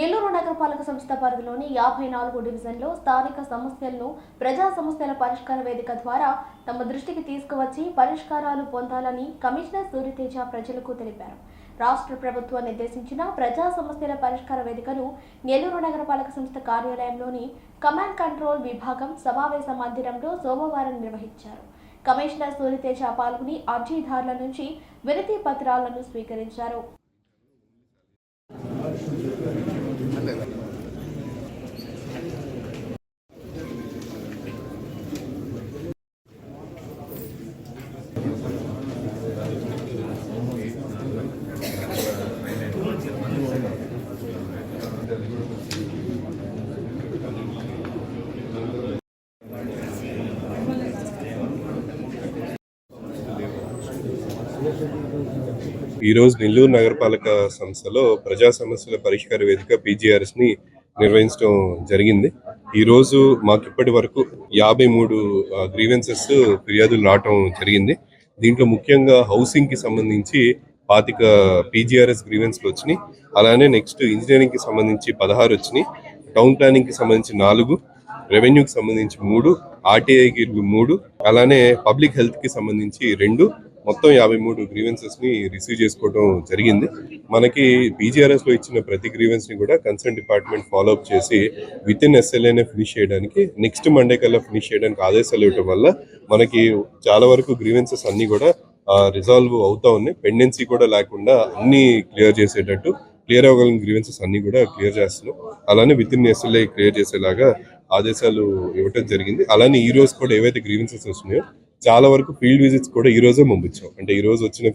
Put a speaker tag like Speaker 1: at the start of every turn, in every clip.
Speaker 1: నెల్లూరు నగరపాలక సంస్థ పరిధిలోని యాభై నాలుగు డివిజన్లో స్థానిక సమస్యలను ప్రజా సమస్యల పరిష్కార వేదిక ద్వారా తమ దృష్టికి తీసుకువచ్చి పరిష్కారాలు పొందాలని కమిషనర్ సూర్యతేజ ప్రజలకు తెలిపారు. రాష్ట్ర ప్రభుత్వం నిర్దేశించిన ప్రజా సమస్యల పరిష్కార వేదికను నెల్లూరు నగరపాలక సంస్థ కార్యాలయంలోని కమాండ్ కంట్రోల్ విభాగం సమావేశ మందిరంలో సోమవారం నిర్వహించారు. కమిషనర్ సూర్యతేజ పాల్గొని అర్జీదారుల నుంచి వినతి పత్రాలను స్వీకరించారు.
Speaker 2: ఈరోజు నెల్లూరు నగరపాలక సంస్థలో ప్రజా సమస్యల పరిష్కార వేదిక పీజీఆర్ఎస్ని నిర్వహించడం జరిగింది. ఈరోజు మాకు ఇప్పటి వరకు యాభై మూడు గ్రీవెన్సెస్ ఫిర్యాదులు రావటం జరిగింది. దీంట్లో ముఖ్యంగా హౌసింగ్కి సంబంధించి పాతిక పీజీఆర్ఎస్ గ్రీవెన్స్లు వచ్చినాయి. అలానే నెక్స్ట్ ఇంజనీరింగ్కి సంబంధించి పదహారు వచ్చినాయి. టౌన్ ప్లానింగ్కి సంబంధించి నాలుగు రెవెన్యూకి సంబంధించి మూడు ఆర్టీఐకి మూడు అలానే పబ్లిక్ హెల్త్కి సంబంధించి రెండు మొత్తం యాభై మూడు గ్రీవెన్సెస్ని రిసీవ్ చేసుకోవడం జరిగింది. మనకి పీజీఆర్ఎస్లో ఇచ్చిన ప్రతి గ్రీవెన్స్ని కూడా కన్సర్న్ డిపార్ట్మెంట్ ఫాలో అప్ చేసి విత్ ఇన్ ఎస్ఎల్ఏనే ఫినిష్ చేయడానికి నెక్స్ట్ మండే కల్లా ఫినిష్ చేయడానికి ఆదేశాలు ఇవ్వడం వల్ల మనకి చాలా వరకు గ్రీవెన్సెస్ అన్నీ కూడా రిజాల్వ్ అవుతా ఉన్నాయి. పెండెన్సీ కూడా లేకుండా అన్నీ క్లియర్ చేసేటట్టు క్లియర్ అవ్వగలిగిన గ్రీవెన్సెస్ అన్ని కూడా క్లియర్ చేస్తున్నాం. అలానే విత్ ఇన్ ఎస్ఎల్ఏ క్లియర్ చేసేలాగా ఆదేశాలు ఇవ్వటం జరిగింది. అలానే ఈ రోజు కూడా ఏవైతే గ్రీవెన్సెస్ వస్తున్నాయో చాలా వరకు ఫీల్డ్ విజిట్స్ కూడా ఈ రోజే పంపించాం. అంటే ఈ రోజు వచ్చిన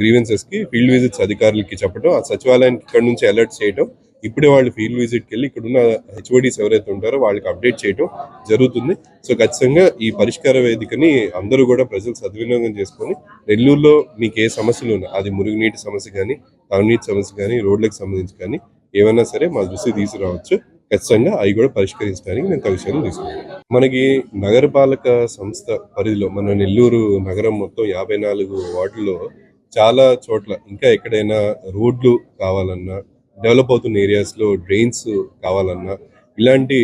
Speaker 2: గ్రీవెన్సెస్కి ఫీల్డ్ విజిట్స్ అధికారులకి చెప్పడం ఆ సచివాలయానికి ఇక్కడ నుంచి అలర్ట్ చేయడం ఇప్పుడే వాళ్ళు ఫీల్డ్ విజిట్కి వెళ్ళి ఇక్కడ ఉన్న హెచ్ఓడీస్ ఎవరైతే ఉంటారో వాళ్ళకి అప్డేట్ చేయడం జరుగుతుంది. సో ఖచ్చితంగా ఈ పరిష్కార వేదికని అందరూ కూడా ప్రజలు సద్వినియోగం చేసుకొని నెల్లూరులో మీకు ఏ సమస్యలు ఉన్నా అది మురుగునీటి సమస్య కానీ తాగునీటి సమస్య కానీ రోడ్లకు సంబంధించి కానీ ఏమైనా సరే మా దృష్టి తీసుకురావచ్చు. ఖచ్చితంగా అవి కూడా పరిష్కరించడానికి నేను కవిషయాలు తీసుకున్నాను మనకి నగరపాలక సంస్థ పరిధిలో మన నెల్లూరు నగరం మొత్తం యాభై నాలుగు వార్డుల్లో చాలా చోట్ల ఇంకా ఎక్కడైనా రోడ్లు కావాలన్నా డెవలప్ అవుతున్న ఏరియాస్లో డ్రైన్స్ కావాలన్నా ఇలాంటి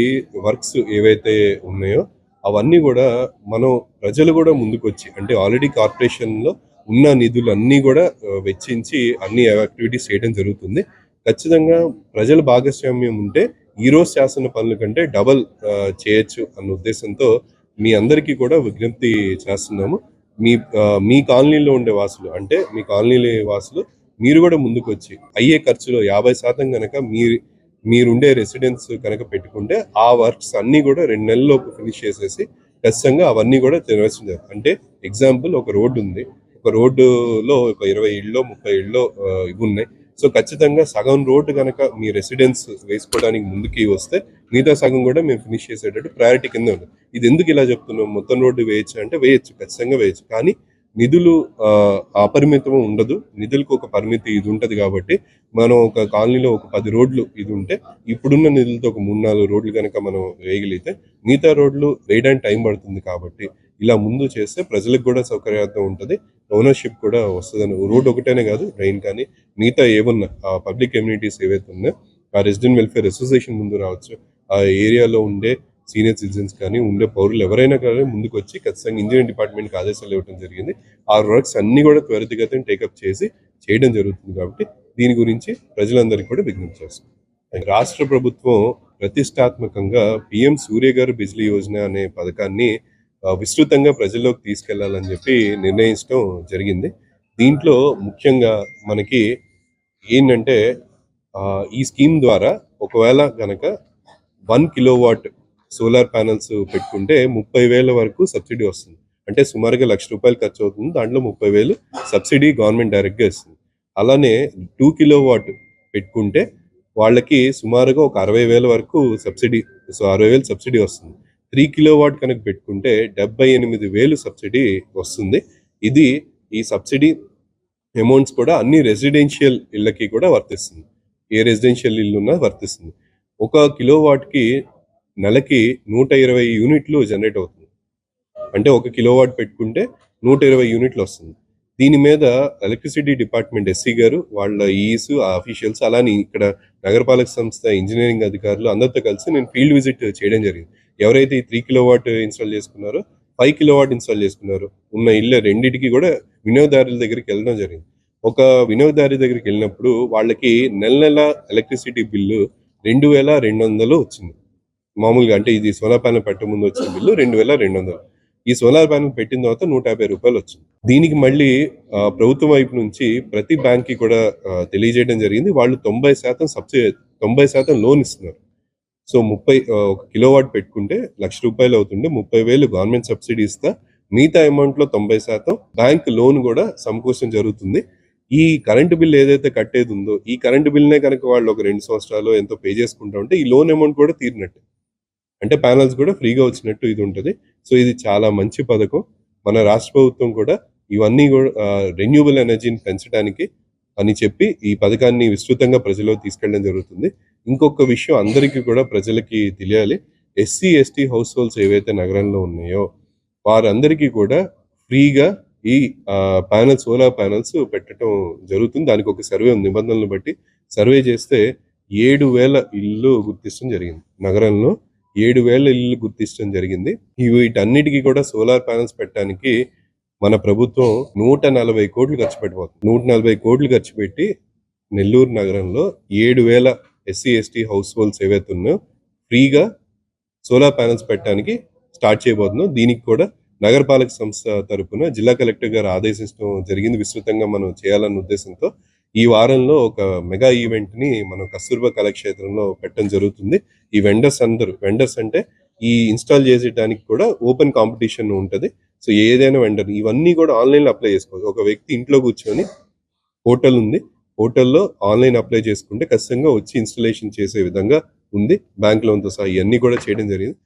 Speaker 2: వర్క్స్ ఏవైతే ఉన్నాయో అవన్నీ కూడా మనం ప్రజలు కూడా ముందుకొచ్చి అంటే ఆల్రెడీ కార్పొరేషన్లో ఉన్న నిధులు అన్నీ కూడా వెచ్చించి అన్ని యాక్టివిటీస్ చేయడం జరుగుతుంది. ఖచ్చితంగా ప్రజల భాగస్వామ్యం ఉంటే ఈరోజు చేస్తున్న పనుల కంటే డబల్ చేయొచ్చు అన్న ఉద్దేశంతో మీ అందరికీ కూడా విజ్ఞప్తి చేస్తున్నాము. మీ మీ కాలనీలో ఉండే వాసులు అంటే మీ కాలనీలో వాసులు మీరు కూడా ముందుకు వచ్చి అయ్యే ఖర్చులో యాభై శాతం కనుక మీరు మీరుండే రెసిడెన్స్ కనుక పెట్టుకుంటే ఆ వర్క్స్ అన్నీ కూడా రెండు నెలల్లోపు ఫినిష్ చేసేసి ఖచ్చితంగా అవన్నీ కూడా నిర్వహించారు అంటే ఎగ్జాంపుల్ ఒక రోడ్డు ఉంది. ఒక రోడ్డులో ఒక ఇరవై ఇళ్ళలో ముప్పై ఇళ్ళలో ఇవి ఉన్నాయి. సో ఖచ్చితంగా సగం రోడ్డు కనుక మీ రెసిడెన్స్ వేసుకోవడానికి ముందుకి వస్తే మిగతా సగం కూడా మేము ఫినిష్ చేసేటట్టు ప్రయారిటీ కింద ఉంది. ఇది ఎందుకు ఇలా చెప్తున్నాం? మొత్తం రోడ్డు వేయచ్చు అంటే వేయచ్చు ఖచ్చితంగా వేయచ్చు. కానీ నిధులు అపరిమితం ఉండదు. నిధులకు ఒక పరిమితి ఇది ఉంటుంది కాబట్టి మనం ఒక కాలనీలో ఒక పది రోడ్లు ఇది ఉంటే ఇప్పుడున్న నిధులతో ఒక మూడు నాలుగు రోడ్లు కనుక మనం వేయగలిగితే మిగతా రోడ్లు వేయడానికి టైం పడుతుంది కాబట్టి ఇలా ముందు చేస్తే ప్రజలకు కూడా సౌకర్యార్థం ఉంటుంది. ఓనర్షిప్ కూడా వస్తుందని రోడ్ ఒకటేనే కాదు డ్రైన్ కానీ మిగతా ఏమన్నా పబ్లిక్ కమ్యూనిటీస్ ఏవైతే ఉన్నాయో ఆ రెసిడెంట్ వెల్ఫేర్ అసోసియేషన్ ముందు రావచ్చు. ఆ ఏరియాలో ఉండే సీనియర్ సిటిజన్స్ కానీ ఉండే పౌరులు ఎవరైనా కానీ ముందుకు వచ్చి ఖచ్చితంగా ఇంజనీరింగ్ డిపార్ట్మెంట్కి ఆదేశాలు ఇవ్వడం జరిగింది. ఆ వర్క్స్ అన్ని కూడా త్వరితగతిని టేకప్ చేసి చేయడం జరుగుతుంది కాబట్టి దీని గురించి ప్రజలందరికీ కూడా విజ్ఞప్తి చేస్తాం రాష్ట్ర ప్రభుత్వం ప్రతిష్టాత్మకంగా పిఎం సూర్య గారు బిజ్లీ యోజన అనే పథకాన్ని విస్తృతంగా ప్రజల్లోకి తీసుకెళ్ళాలని చెప్పి నిర్ణయించడం జరిగింది. దీంట్లో ముఖ్యంగా మనకి ఏంటంటే ఈ స్కీమ్ ద్వారా ఒకవేళ కనుక one kilowatt solar panels పెట్టుకుంటే ముప్పై వేల వరకు సబ్సిడీ వస్తుంది. అంటే సుమారుగా లక్ష రూపాయలు ఖర్చు అవుతుంది. దాంట్లో ముప్పై వేలు సబ్సిడీ గవర్నమెంట్ డైరెక్ట్గా ఇస్తుంది. అలానే టూ కిలో వాట్ పెట్టుకుంటే వాళ్ళకి సుమారుగా ఒక అరవై వేల వరకు సబ్సిడీ సో అరవై వేలు సబ్సిడీ వస్తుంది. త్రీ కిలో వాట్ కనుక పెట్టుకుంటే డెబ్బై ఎనిమిది వేలు సబ్సిడీ వస్తుంది. ఇది ఈ సబ్సిడీ అమౌంట్స్ కూడా అన్ని రెసిడెన్షియల్ ఇళ్ళకి కూడా వర్తిస్తుంది. ఏ రెసిడెన్షియల్ ఇల్లు ఉన్నా వర్తిస్తుంది. ఒక కిలో వాట్కి నెలకి నూట ఇరవై యూనిట్లు జనరేట్ అవుతుంది. అంటే ఒక కిలో వాట్ పెట్టుకుంటే నూట ఇరవై యూనిట్లు వస్తుంది. దీని మీద ఎలక్ట్రిసిటీ డిపార్ట్మెంట్ ఎస్సీ గారు వాళ్ళ ఈస్ అఫీషియల్స్ అలానే ఇక్కడ నగరపాలక సంస్థ ఇంజనీరింగ్ అధికారులు అందరితో కలిసి నేను ఫీల్డ్ విజిట్ చేయడం జరిగింది. ఎవరైతే ఈ త్రీ కిలోవాట్ ఇన్స్టాల్ చేసుకున్నారో ఫైవ్ కిలోవాట్ ఇన్స్టాల్ చేసుకున్నారో ఉన్న ఇళ్ళ రెండింటికి కూడా వినియోగదారుల దగ్గరికి వెళ్ళడం జరిగింది. ఒక వినియోగదారు దగ్గరికి వెళ్ళినప్పుడు వాళ్ళకి నెల నెల ఎలక్ట్రిసిటీ బిల్లు రెండు వేల రెండు వందలు వచ్చింది. మామూలుగా అంటే ఇది సోలార్ ప్యానల్ పెట్టే ముందు వచ్చిన బిల్లు రెండు వేల రెండు వందలు. ఈ సోలార్ ప్యానల్ పెట్టిన తర్వాత నూట యాభై రూపాయలు వచ్చింది. దీనికి మళ్ళీ ప్రభుత్వం వైపు నుంచి ప్రతి బ్యాంక్కి కూడా తెలియజేయడం జరిగింది. వాళ్ళు తొంభై శాతం సబ్సిడీ తొంభై శాతం లోన్ ఇస్తున్నారు. సో ముప్పై ఒక కిలోవాట్ పెట్టుకుంటే లక్ష రూపాయలు అవుతుండే ముప్పై వేలు గవర్నమెంట్ సబ్సిడీ ఇస్తా. మిగతా అమౌంట్లో తొంభై శాతం బ్యాంక్ లోన్ కూడా సమకూర్చడం జరుగుతుంది. ఈ కరెంటు బిల్ ఏదైతే కట్టేది ఉందో ఈ కరెంటు బిల్నే కనుక వాళ్ళు ఒక రెండు సంవత్సరాలు ఎంతో పే చేసుకుంటా ఉంటే ఈ లోన్ అమౌంట్ కూడా తీరినట్టే. అంటే ప్యానల్స్ కూడా ఫ్రీగా వచ్చినట్టు ఇది ఉంటుంది. సో ఇది చాలా మంచి పథకం. మన రాష్ట్ర ప్రభుత్వం కూడా ఇవన్నీ కూడా రెన్యూబుల్ ఎనర్జీని పెంచడానికి అని చెప్పి ఈ పథకాన్ని విస్తృతంగా ప్రజల్లో తీసుకెళ్ళడం జరుగుతుంది. ఇంకొక విషయం అందరికీ కూడా ప్రజలకి తెలియాలి. ఎస్సీ ఎస్టీ హౌస్ హోల్డ్స్ ఏవైతే నగరంలో ఉన్నాయో వారందరికీ కూడా ఫ్రీగా ఈ ప్యానల్ సోలార్ ప్యానల్స్ పెట్టడం జరుగుతుంది. దానికి ఒక సర్వే ఉంది. నిబంధనలు బట్టి సర్వే చేస్తే ఏడు వేల ఇల్లు గుర్తించడం జరిగింది నగరంలో. ఏడు వేల ఇల్లు గుర్తించడం జరిగింది. ఈ వీటన్నిటికీ కూడా సోలార్ ప్యానల్స్ పెట్టడానికి మన ప్రభుత్వం నూట నలభై కోట్లు ఖర్చు పెట్టబోతుంది. నూట నలభై కోట్లు ఖర్చు పెట్టి నెల్లూరు నగరంలో ఏడు వేల ఎస్సీ ఎస్టీ హౌస్ హోల్డ్స్ ఏవైతే ఉన్నాయో ఫ్రీగా సోలార్ ప్యానల్స్ పెట్టడానికి స్టార్ట్ చేయబోతున్నాం. దీనికి కూడా నగరపాలక సంస్థ తరపున జిల్లా కలెక్టర్ గారు ఆదేశించడం జరిగింది. విస్తృతంగా మనం చేయాలన్న ఉద్దేశంతో ఈ వారంలో ఒక మెగా ఈవెంట్ని మనం కస్తూర్బా కళాక్షేత్రంలో పెట్టడం జరుగుతుంది. ఈ వెండర్స్ అందరూ వెండర్స్ అంటే ఈ ఇన్స్టాల్ చేసేటానికి కూడా ఓపెన్ కాంపిటీషన్ ఉంటది. సో ఏదైనా వెండర్ ఇవన్నీ కూడా ఆన్లైన్లో అప్లై చేసుకోవచ్చు. ఒక వ్యక్తి ఇంట్లో కూర్చొని హోటల్ ఉంది. హోటల్లో ఆన్లైన్ అప్లై చేసుకుంటే ఖచ్చితంగా వచ్చి ఇన్స్టలేషన్ చేసే విధంగా ఉంది. బ్యాంక్ లోన్తో సహా ఇవన్నీ కూడా చేయడం జరిగింది.